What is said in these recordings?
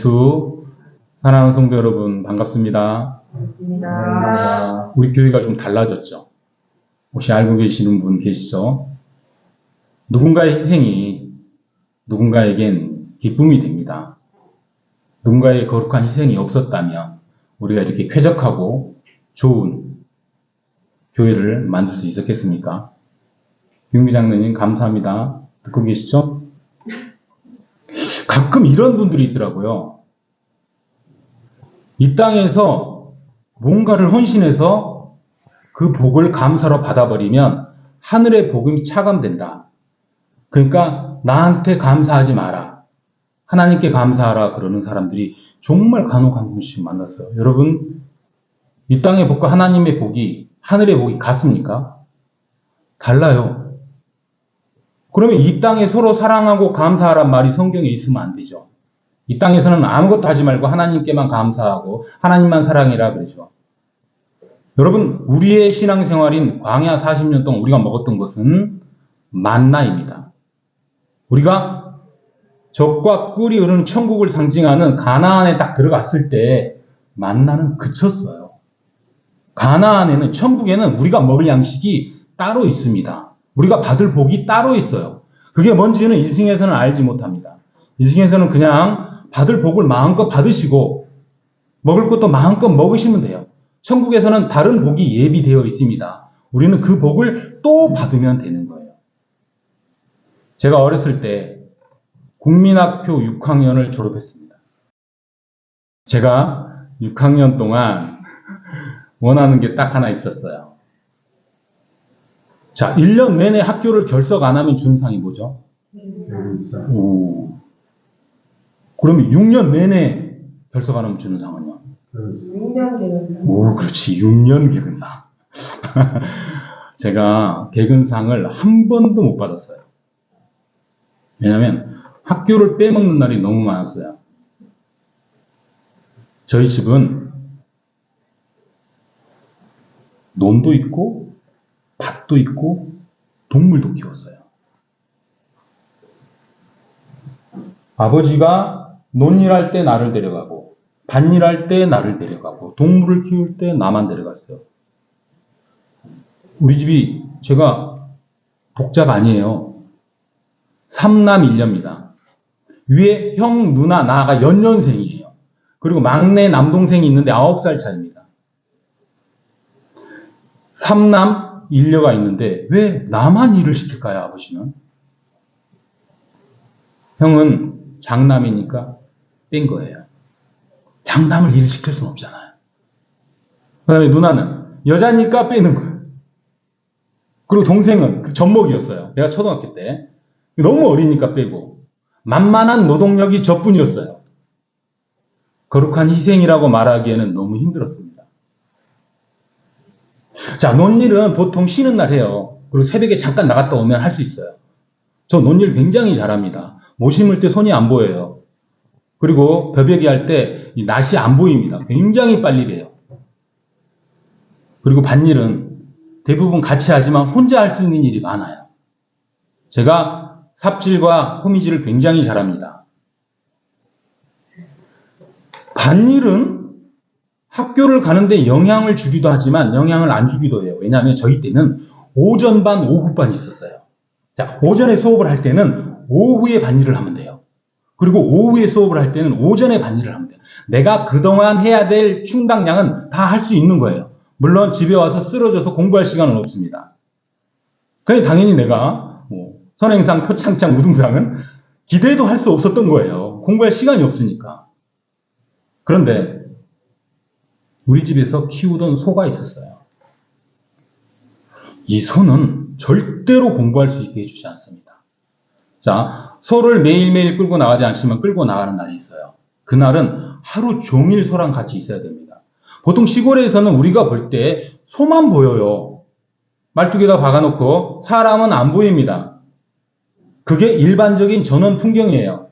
예수 사랑하는 성도 여러분 반갑습니다. 반갑습니다. 우리 교회가 좀 달라졌죠. 혹시 알고 계시는 분 계시죠? 누군가의 희생이 누군가에겐 기쁨이 됩니다. 누군가의 거룩한 희생이 없었다면 우리가 이렇게 쾌적하고 좋은 교회를 만들 수 있었겠습니까? 윤미 장로님 감사합니다. 듣고 계시죠? 가끔 이런 분들이 있더라고요. 이 땅에서 뭔가를 헌신해서 그 복을 감사로 받아버리면 하늘의 복음이 차감된다. 그러니까 나한테 감사하지 마라. 하나님께 감사하라 그러는 사람들이 정말 간혹 한 분씩 만났어요. 여러분, 이 땅의 복과 하나님의 복이 하늘의 복이 같습니까? 달라요. 그러면 이 땅에 서로 사랑하고 감사하란 말이 성경에 있으면 안 되죠. 이 땅에서는 아무것도 하지 말고 하나님께만 감사하고 하나님만 사랑해라 그러죠. 여러분, 우리의 신앙생활인 광야 40년 동안 우리가 먹었던 것은 만나입니다. 우리가 적과 꿀이 흐르는 천국을 상징하는 가나안에 딱 들어갔을 때 만나는 그쳤어요. 가나안에는 천국에는 우리가 먹을 양식이 따로 있습니다. 우리가 받을 복이 따로 있어요. 그게 뭔지는 이승에서는 알지 못합니다. 이승에서는 그냥 받을 복을 마음껏 받으시고 먹을 것도 마음껏 먹으시면 돼요. 천국에서는 다른 복이 예비되어 있습니다. 우리는 그 복을 또 받으면 되는 거예요. 제가 어렸을 때 국민학교 6학년을 졸업했습니다. 제가 6학년 동안 원하는 게 딱 하나 있었어요. 자, 1년 내내 학교를 결석 안 하면 주는 상이 뭐죠? 오. 그러면 6년 내내 하면 주는 상은요? 6년 되는 오, 그렇지. 6년 개근상. 제가 개근상을 한 번도 못 받았어요. 왜냐면 학교를 빼먹는 날이 너무 많았어요. 저희 집은 논도 있고, 밭도 있고, 동물도 키웠어요. 아버지가 논일할 때 나를 데려가고, 밭일할 때 나를 데려가고, 동물을 키울 때 나만 데려갔어요. 우리 집이 제가 독자가 아니에요. 삼남 일녀입니다. 위에 형, 누나, 나가 연년생이에요. 그리고 막내 남동생이 있는데 9살 차입니다. 삼남 일녀가 있는데 왜 나만 일을 시킬까요, 아버지는? 형은 장남이니까 뺀 거예요. 장남을 일을 시킬 수는 없잖아요. 그 다음에 누나는 여자니까 빼는 거예요. 그리고 동생은 그 젖먹이었어요. 내가 초등학교 때. 너무 어리니까 빼고. 만만한 노동력이 저뿐이었어요. 거룩한 희생이라고 말하기에는 너무 힘들었습니다. 자, 논일은 보통 쉬는 날 해요. 그리고 새벽에 잠깐 나갔다 오면 할 수 있어요. 저 논일 굉장히 잘합니다. 모 심을 때 손이 안 보여요. 그리고 벼베기 할 때 이 낫이 안 보입니다. 굉장히 빨리 돼요. 그리고 밭일은 대부분 같이 하지만 혼자 할 수 있는 일이 많아요. 제가 삽질과 호미질을 굉장히 잘합니다. 밭일은 학교를 가는데 영향을 주기도 하지만 영향을 안 주기도 해요. 왜냐하면 저희 때는 오전반, 오후반 있었어요. 자, 오전에 수업을 할 때는 오후에 하면 돼요. 그리고 오후에 수업을 할 때는 오전에 하면 돼요. 내가 그동안 해야 될 충당량은 다 할 수 있는 거예요. 물론 집에 와서 쓰러져서 공부할 시간은 없습니다. 그냥 당연히 내가 뭐 선행상, 표창장, 우등상은 기대도 할 수 없었던 거예요. 공부할 시간이 없으니까. 그런데 우리 집에서 키우던 소가 있었어요. 이 소는 절대로 공부할 수 있게 해주지 않습니다. 자, 소를 매일매일 끌고 나가지 않지만 끌고 나가는 날이 있어요. 그날은 하루 종일 소랑 같이 있어야 됩니다. 보통 시골에서는 우리가 볼 때 소만 보여요. 말뚝에다 박아놓고 사람은 안 보입니다. 그게 일반적인 전원 풍경이에요.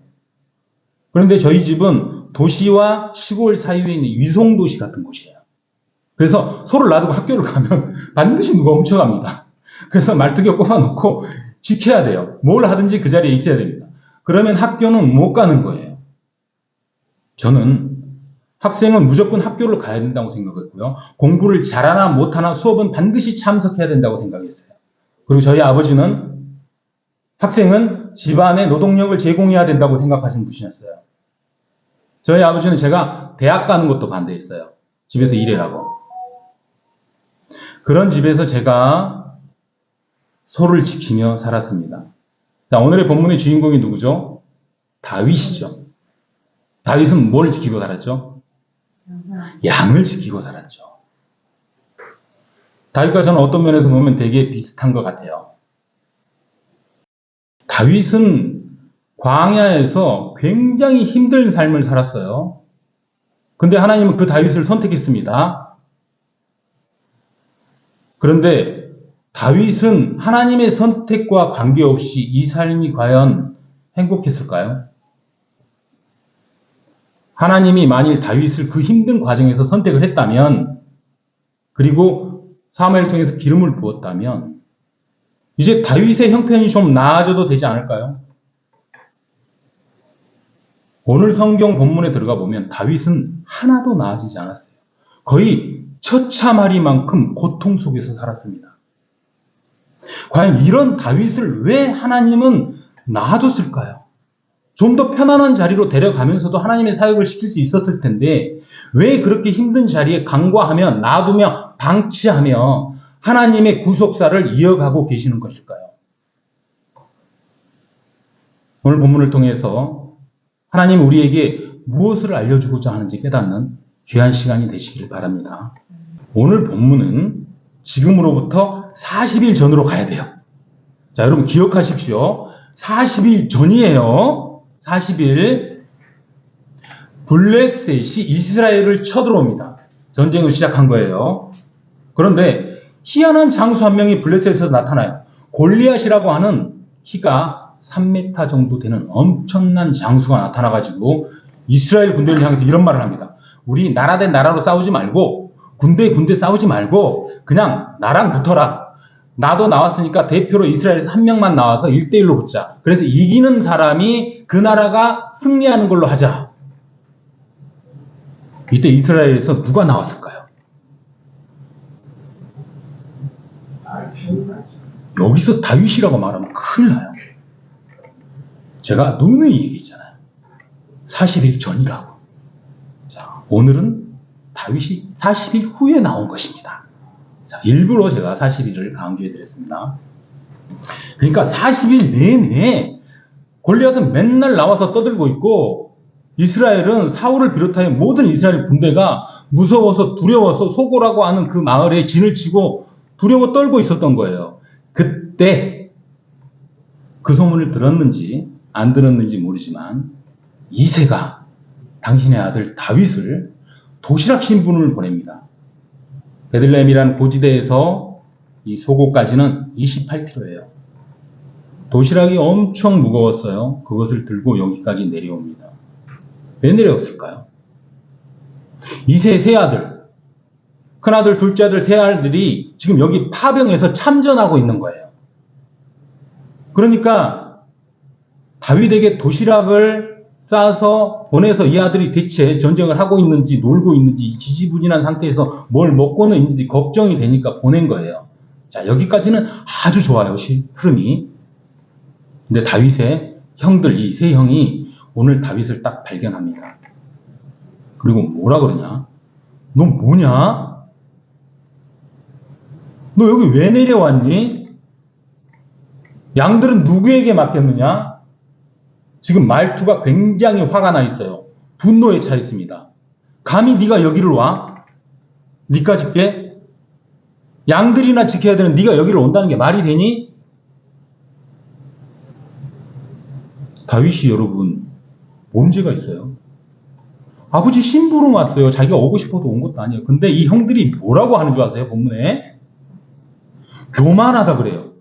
그런데 저희 집은 도시와 시골 사이에 있는 위송도시 같은 곳이에요. 그래서 소를 놔두고 학교를 가면 반드시 누가 훔쳐갑니다. 그래서 말뚝에 꼽아놓고 지켜야 돼요. 뭘 하든지 그 자리에 있어야 됩니다. 그러면 학교는 못 가는 거예요. 저는 학생은 무조건 학교를 가야 된다고 생각했고요. 공부를 잘하나 못하나 수업은 반드시 참석해야 된다고 생각했어요. 그리고 저희 아버지는 학생은 집안의 노동력을 제공해야 된다고 생각하시는 분이었어요. 저희 아버지는 제가 대학 가는 것도 반대했어요. 집에서 일해라고. 그런 집에서 제가 소를 지키며 살았습니다. 자, 오늘의 본문의 주인공이 누구죠? 다윗이죠. 다윗은 뭘 지키고 살았죠? 양을 지키고 살았죠. 다윗과 저는 어떤 면에서 보면 되게 비슷한 것 같아요. 다윗은 광야에서 굉장히 힘든 삶을 살았어요. 근데 하나님은 그 다윗을 선택했습니다. 그런데 다윗은 하나님의 선택과 관계없이 이 삶이 과연 행복했을까요? 하나님이 만일 다윗을 그 힘든 과정에서 선택을 했다면, 그리고 사무엘 통해서 기름을 부었다면, 이제 다윗의 형편이 좀 나아져도 되지 않을까요? 오늘 성경 본문에 들어가 보면 다윗은 하나도 나아지지 않았어요. 거의 처참하리만큼 고통 속에서 살았습니다. 과연 이런 다윗을 왜 하나님은 놔뒀을까요? 좀 더 편안한 자리로 데려가면서도 하나님의 사역을 시킬 수 있었을 텐데 왜 그렇게 힘든 자리에 강과하며 놔두며 방치하며 하나님의 구속사를 이어가고 계시는 것일까요? 오늘 본문을 통해서 하나님 우리에게 무엇을 알려주고자 하는지 깨닫는 귀한 시간이 되시길 바랍니다. 오늘 본문은 지금으로부터 40일 전으로 가야 돼요. 자, 여러분 기억하십시오. 40일 전이에요. 40일. 블레셋이 이스라엘을 쳐들어옵니다. 전쟁을 시작한 거예요. 그런데 희한한 장수 한 명이 블레셋에서 나타나요. 골리앗이라고 하는 키가 3m 정도 되는 엄청난 장수가 나타나가지고 이스라엘 군대를 향해서 이런 말을 합니다. 우리 나라 대 나라로 싸우지 말고 군대 군대 싸우지 말고 그냥 나랑 붙어라. 나도 나왔으니까 대표로 이스라엘에서 한 명만 나와서 1대1로 붙자. 그래서 이기는 사람이 그 나라가 승리하는 걸로 하자. 이때 이스라엘에서 누가 나왔을까요? 여기서 다윗이라고 말하면 큰일 나요. 제가 누누이 얘기했잖아요. 40일 전이라고. 자, 오늘은 다윗이 40일 후에 나온 것입니다. 자, 일부러 제가 40일을 강조해 드렸습니다. 그러니까 40일 내내 골리앗은 맨날 나와서 떠들고 있고 이스라엘은 사울을 비롯하여 모든 이스라엘 군대가 무서워서 두려워서 소고라고 하는 그 마을에 진을 치고 두려워 떨고 있었던 거예요. 그때 그 소문을 들었는지 안 들었는지 모르지만 이세가 당신의 아들 다윗을 도시락 신분을 보냅니다. 베들레헴이라는 고지대에서 이 소고까지는 28km예요. 도시락이 엄청 무거웠어요. 그것을 들고 여기까지 내려옵니다. 왜 내려왔을까요? 이세 세 아들, 큰아들, 둘째 아들, 세 아들이 지금 여기 파병에서 참전하고 있는 거예요. 그러니까 다윗에게 도시락을 싸서 보내서 이 아들이 대체 전쟁을 하고 있는지 놀고 있는지 지지부진한 상태에서 뭘 먹고는 있는지 걱정이 되니까 보낸 거예요. 자, 여기까지는 아주 좋아요. 시- 흐름이. 근데 다윗의 형들, 이 세 형이 오늘 다윗을 딱 발견합니다. 그리고 뭐라 그러냐? 너 뭐냐? 너 여기 왜 내려왔니? 양들은 누구에게 맡겼느냐? 지금 말투가 굉장히 화가 나 있어요. 분노에 차 있습니다. 감히 네가 여기를 와? 네가 집게? 양들이나 지켜야 되는 네가 여기를 온다는 게 말이 되니? 다윗이 여러분 문제가 있어요. 아버지 심부름 왔어요. 자기가 오고 싶어도 온 것도 아니에요. 근데 이 형들이 뭐라고 하는 줄 아세요? 본문에? 교만하다 그래요.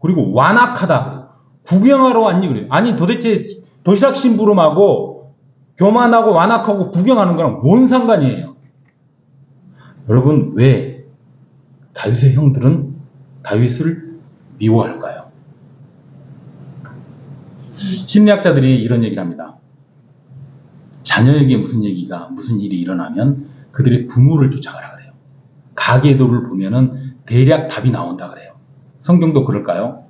그리고 완악하다. 구경하러 왔니 그래요. 아니 도대체 도시락 심부름하고 교만하고 완악하고 구경하는 거랑 뭔 상관이에요? 여러분 왜 다윗의 형들은 다윗을 미워할까요? 심리학자들이 이런 얘기를 합니다. 자녀에게 무슨 얘기가 무슨 일이 일어나면 그들의 부모를 쫓아가라 그래요. 가계도를 보면은 대략 답이 나온다 그래요. 성경도 그럴까요?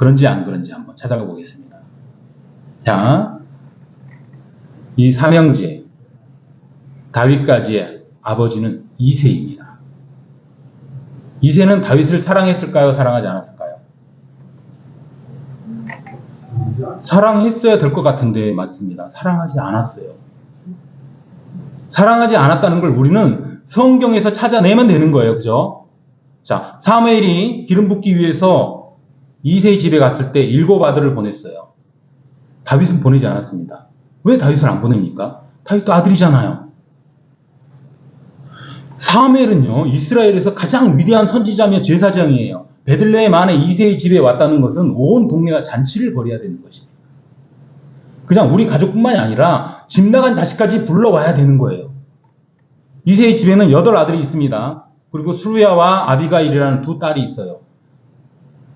그런지 안 그런지 한번 찾아가 보겠습니다. 자, 이 삼형제 다윗까지의 아버지는 이세입니다. 이세는 다윗을 사랑했을까요? 사랑하지 않았을까요? 사랑했어야 될 것 같은데 맞습니다. 사랑하지 않았어요. 사랑하지 않았다는 걸 우리는 성경에서 찾아내면 되는 거예요. 그죠? 자, 사무엘이 기름 붓기 위해서 이세의 집에 갔을 때 일곱 아들을 보냈어요. 다윗은 보내지 않았습니다. 왜 다윗을 안 보냅니까? 다윗도 아들이잖아요. 사무엘은요, 이스라엘에서 가장 위대한 선지자며 제사장이에요. 베들레헴 안에 이세의 집에 왔다는 것은 온 동네가 잔치를 벌여야 되는 것입니다. 그냥 우리 가족뿐만이 아니라 집 나간 자식까지 불러와야 되는 거예요. 이세의 집에는 여덟 아들이 있습니다. 그리고 수루야와 아비가일이라는 두 딸이 있어요.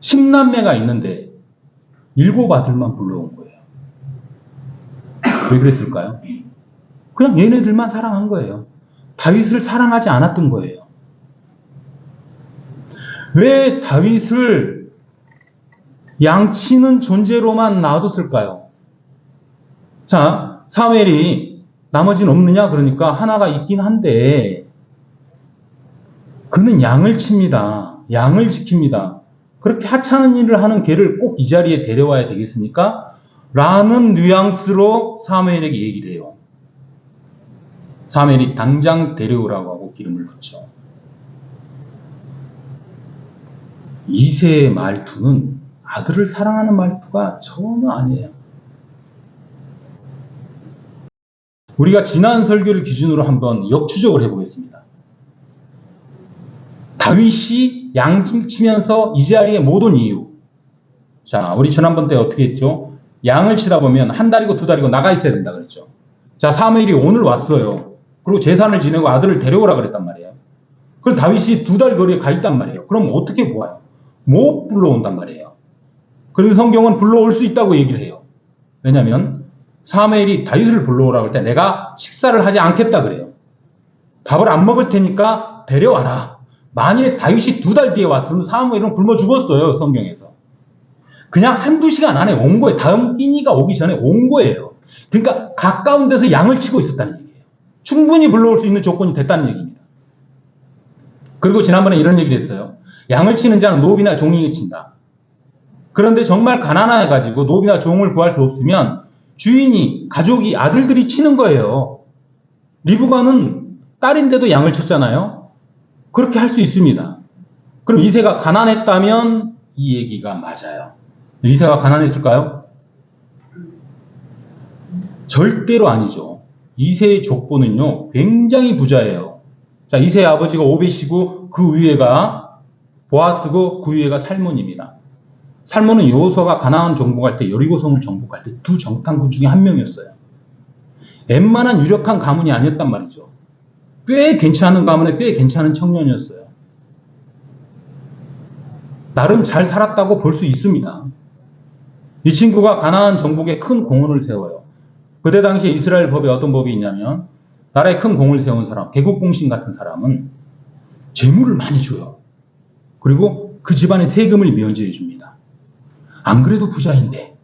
10남매가 있는데 일곱 아들만 불러온 거예요. 왜 그랬을까요? 그냥 얘네들만 사랑한 거예요. 다윗을 사랑하지 않았던 거예요. 왜 다윗을 양치는 존재로만 놔뒀을까요? 자, 사무엘이 나머지는 없느냐? 그러니까 하나가 있긴 한데 그는 양을 칩니다. 양을 지킵니다. 그렇게 하찮은 일을 하는 걔를 꼭 이 자리에 데려와야 되겠습니까? 라는 뉘앙스로 사무엘에게 얘기를 해요. 사무엘이 당장 데려오라고 하고 기름을 붓죠. 이세의 말투는 아들을 사랑하는 말투가 전혀 아니에요. 우리가 지난 설교를 기준으로 한번 역추적을 해보겠습니다. 다윗이 양을 치면서 이 자리에 못 온 이유. 자, 우리 지난번 때 어떻게 했죠? 양을 치다 보면 한 달이고 두 달이고 나가 있어야 된다 그랬죠. 자, 사무엘이 오늘 왔어요. 그리고 재산을 지내고 아들을 데려오라 그랬단 말이에요. 그럼 다윗이 두 달 거리에 가 있단 말이에요. 그럼 어떻게 보아요? 못 불러온단 말이에요. 그리고 성경은 불러올 수 있다고 얘기를 해요. 왜냐하면 사무엘이 다윗을 불러오라고 할 때 내가 식사를 하지 않겠다 그래요. 밥을 안 먹을 테니까 데려와라. 만일에 다윗이 두 달 뒤에 왔으면 사무엘은 굶어 죽었어요. 성경에서. 그냥 한두 시간 안에 온 거예요. 다음 끼니가 오기 전에 온 거예요. 그러니까 가까운 데서 양을 치고 있었다는 얘기예요. 충분히 불러올 수 있는 조건이 됐다는 얘기입니다. 그리고 지난번에 이런 얘기를 했어요. 양을 치는 자는 노비나 종이 친다. 그런데 정말 가난해가지고 노비나 종을 구할 수 없으면 주인이, 가족이, 아들들이 치는 거예요. 리브가는 딸인데도 양을 쳤잖아요. 그렇게 할 수 있습니다. 그럼 이세가 가난했다면 이 얘기가 맞아요. 이세가 가난했을까요? 절대로 아니죠. 이세의 족보는요, 굉장히 부자예요. 자, 이세의 아버지가 오벳이고 그 위에가 보아스고 그 위에가 살몬입니다. 살몬은 여호수아가 가나안 정복할 때 여리고성을 정복할 때 두 정탐꾼 중에 한 명이었어요. 웬만한 유력한 가문이 아니었단 말이죠. 꽤 괜찮은 가문에 꽤 괜찮은 청년이었어요. 나름 잘 살았다고 볼 수 있습니다. 이 친구가 가나안 정복에 큰 공헌을 세워요. 그때 당시에 이스라엘 법에 어떤 법이 있냐면 나라에 큰 공을 세운 사람, 개국공신 같은 사람은 재물을 많이 줘요. 그리고 그 집안의 세금을 면제해 줍니다. 안 그래도 부자인데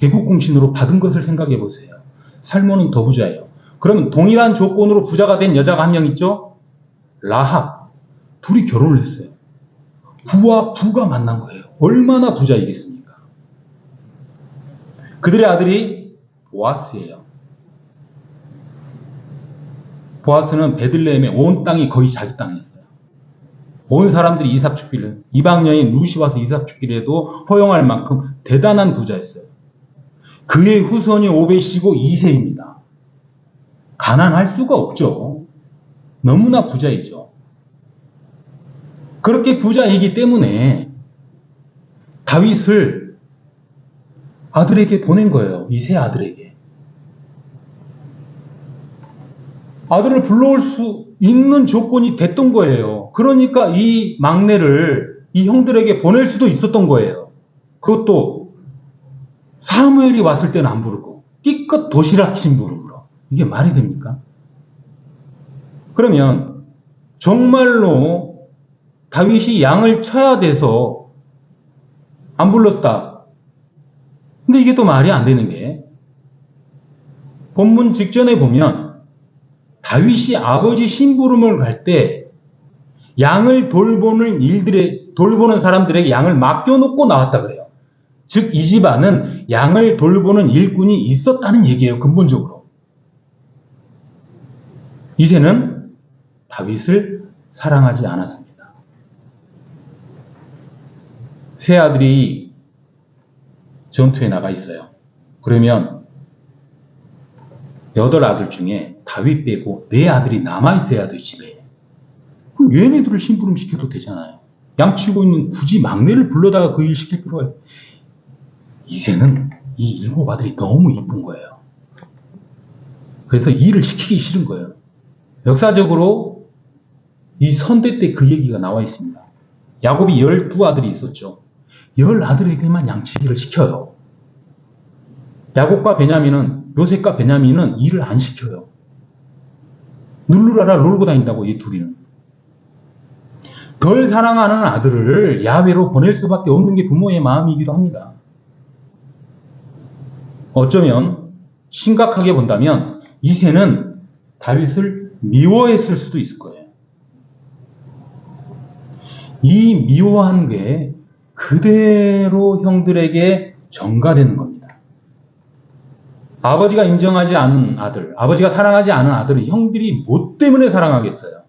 개국공신으로 받은 것을 생각해 보세요. 살모는 더 부자예요. 그러면 동일한 조건으로 부자가 된 여자가 한 명 있죠? 라합. 둘이 결혼을 했어요. 부와 부가 만난 거예요. 얼마나 부자이겠습니까? 그들의 아들이 보아스예요. 보아스는 베들레헴의 온 땅이 거의 자기 땅이었어요. 온 사람들이 이삭 죽기를 이방 여인 루시 와서 이삭 죽기를 해도 허용할 만큼 대단한 부자였어요. 그의 후손이 오벳이고 이세입니다. 가난할 수가 없죠. 너무나 부자이죠. 그렇게 부자이기 때문에 다윗을 아들에게 보낸 거예요. 이 세 아들에게. 아들을 불러올 수 있는 조건이 됐던 거예요. 그러니까 이 막내를 이 형들에게 보낼 수도 있었던 거예요. 그것도 사무엘이 왔을 때는 안 부르고 끼껏 도시락신 부름으로 이게 말이 됩니까? 그러면 정말로 다윗이 양을 쳐야 돼서 안 불렀다. 근데 이게 또 말이 안 되는 게 본문 직전에 보면 다윗이 아버지 심부름을 갈 때 양을 돌보는 일들에 돌보는 사람들에게 양을 맡겨놓고 나왔다 그래요. 즉 이 집안은 양을 돌보는 일꾼이 있었다는 얘기예요. 근본적으로. 이세는 다윗을 사랑하지 않았습니다. 세 아들이 전투에 나가 있어요. 그러면 여덟 아들 중에 다윗 빼고 네 아들이 남아 있어야 돼요 집에. 그럼 얘네들을 심부름 시켜도 되잖아요. 양치고 있는 굳이 막내를 불러다가 그 일 시킬 필요가 이세는 이 일곱 아들이 너무 이쁜 거예요. 그래서 일을 시키기 싫은 거예요. 역사적으로 이 선대 때 그 얘기가 나와 있습니다. 야곱이 열두 아들이 있었죠. 열 아들에게만 양치기를 시켜요. 야곱과 베냐민은 요셉과 베냐민은 일을 안 시켜요. 눌르라라 놀고 다닌다고 이 둘이는. 덜 사랑하는 아들을 야외로 보낼 수밖에 없는 게 부모의 마음이기도 합니다. 어쩌면 심각하게 본다면 이세는 다윗을 미워했을 수도 있을 거예요. 이 미워한 게 그대로 형들에게 전가되는 겁니다. 아버지가 인정하지 않은 아들, 아버지가 사랑하지 않은 아들을 형들이 뭐 때문에 사랑하겠어요?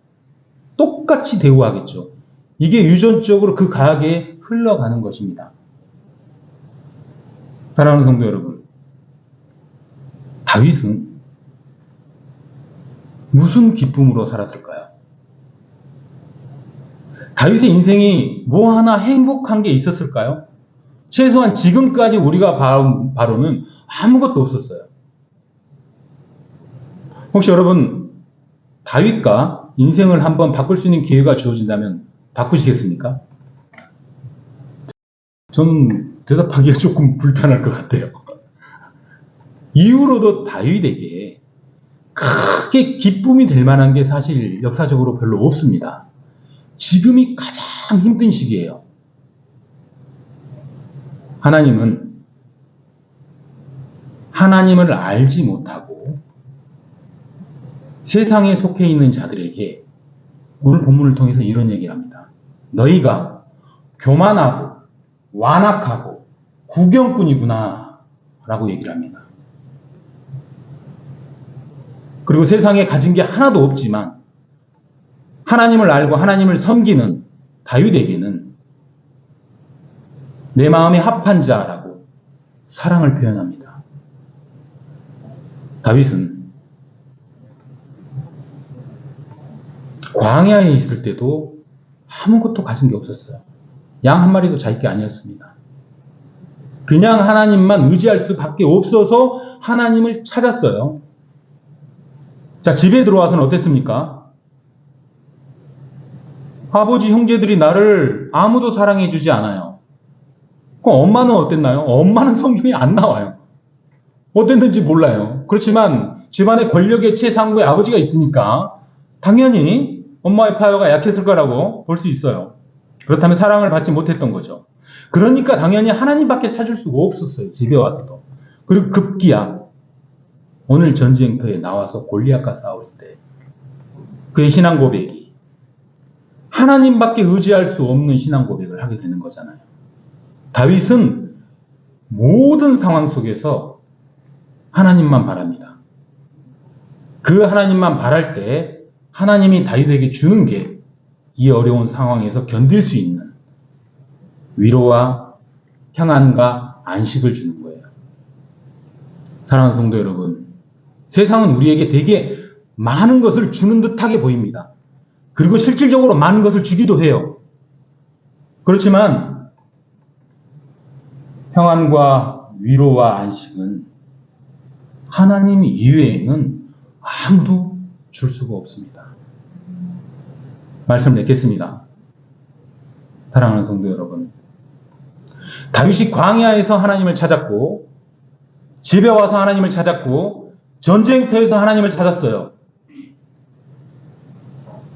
똑같이 대우하겠죠. 이게 유전적으로 그 가게에 흘러가는 것입니다. 사랑하는 성도 여러분, 다윗은 무슨 기쁨으로 살았을까요? 다윗의 인생이 뭐 하나 행복한 게 있었을까요? 최소한 지금까지 우리가 봐- 바로는 아무것도 없었어요. 혹시 여러분 다윗과 인생을 한번 바꿀 수 있는 기회가 주어진다면 바꾸시겠습니까? 저는 대답하기가 조금 불편할 것 같아요. 이후로도 다윗에게 크게 기쁨이 될 만한 게 사실 역사적으로 별로 없습니다. 지금이 가장 힘든 시기예요. 하나님은 하나님을 알지 못하고 세상에 속해 있는 자들에게 오늘 본문을 통해서 이런 얘기를 합니다. 너희가 교만하고 완악하고 구경꾼이구나 라고 얘기를 합니다. 그리고 세상에 가진 게 하나도 없지만 하나님을 알고 하나님을 섬기는 다윗에게는 내 마음에 합한 자라고 사랑을 표현합니다. 다윗은 광야에 있을 때도 아무것도 가진 게 없었어요. 양 한 마리도 자기 게 아니었습니다. 그냥 하나님만 의지할 수밖에 없어서 하나님을 찾았어요. 자, 집에 들어와서는 어땠습니까? 아버지, 형제들이 나를 아무도 사랑해 주지 않아요. 그럼 엄마는 어땠나요? 엄마는 성경에 안 나와요. 어땠는지 몰라요. 그렇지만 집안에 권력의 최상부의 아버지가 있으니까 당연히 엄마의 파워가 약했을 거라고 볼 수 있어요. 그렇다면 사랑을 받지 못했던 거죠. 그러니까 당연히 하나님밖에 찾을 수가 없었어요. 집에 와서도. 그리고 급기야 오늘 전쟁터에 나와서 골리앗과 싸울 때 그의 신앙 고백이 하나님밖에 의지할 수 없는 신앙 고백을 하게 되는 거잖아요. 다윗은 모든 상황 속에서 하나님만 바랍니다. 그 하나님만 바랄 때 하나님이 다윗에게 주는 게 이 어려운 상황에서 견딜 수 있는 위로와 평안과 안식을 주는 거예요. 사랑하는 성도 여러분, 세상은 우리에게 되게 많은 것을 주는 듯하게 보입니다. 그리고 실질적으로 많은 것을 주기도 해요. 그렇지만 평안과 위로와 안식은 하나님 이외에는 아무도 줄 수가 없습니다. 말씀 맺겠습니다. 사랑하는 성도 여러분. 다윗이 광야에서 하나님을 찾았고, 집에 와서 하나님을 찾았고, 전쟁터에서 하나님을 찾았어요.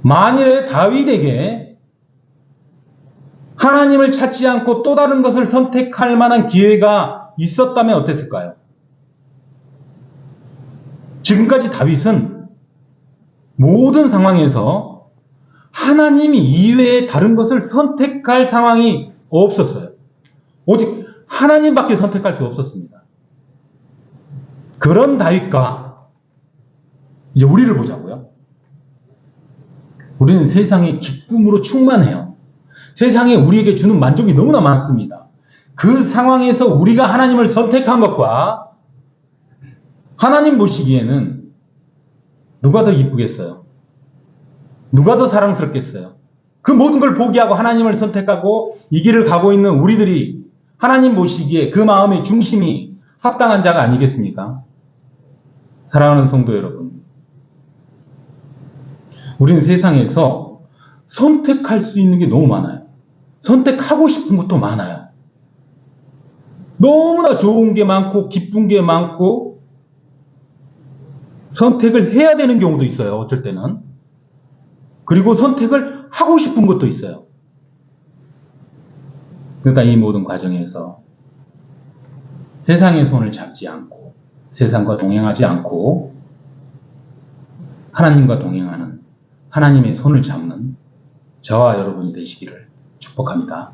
만일에 다윗에게 하나님을 찾지 않고 또 다른 것을 선택할 만한 기회가 있었다면 어땠을까요? 지금까지 다윗은 모든 상황에서 하나님 이외에 다른 것을 선택할 상황이 없었어요. 오직 하나님밖에 선택할 수 없었습니다. 그런 다윗과 이제 우리를 보자고요. 우리는 세상의 기쁨으로 충만해요. 세상에 우리에게 주는 만족이 너무나 많습니다. 그 상황에서 우리가 하나님을 선택한 것과 하나님 보시기에는 누가 더 이쁘겠어요? 누가 더 사랑스럽겠어요? 그 모든 걸 포기하고 하나님을 선택하고 이 길을 가고 있는 우리들이 하나님 보시기에 그 마음의 중심이 합당한 자가 아니겠습니까? 사랑하는 성도 여러분. 우리는 세상에서 선택할 수 있는 게 너무 많아요. 선택하고 싶은 것도 많아요. 너무나 좋은 게 많고, 기쁜 게 많고, 선택을 해야 되는 경우도 있어요. 어쩔 때는. 그리고 선택을 하고 싶은 것도 있어요. 그러니까 이 모든 과정에서 세상의 손을 잡지 않고, 세상과 동행하지 않고, 하나님과 동행하는, 하나님의 손을 잡는 저와 여러분이 되시기를 축복합니다.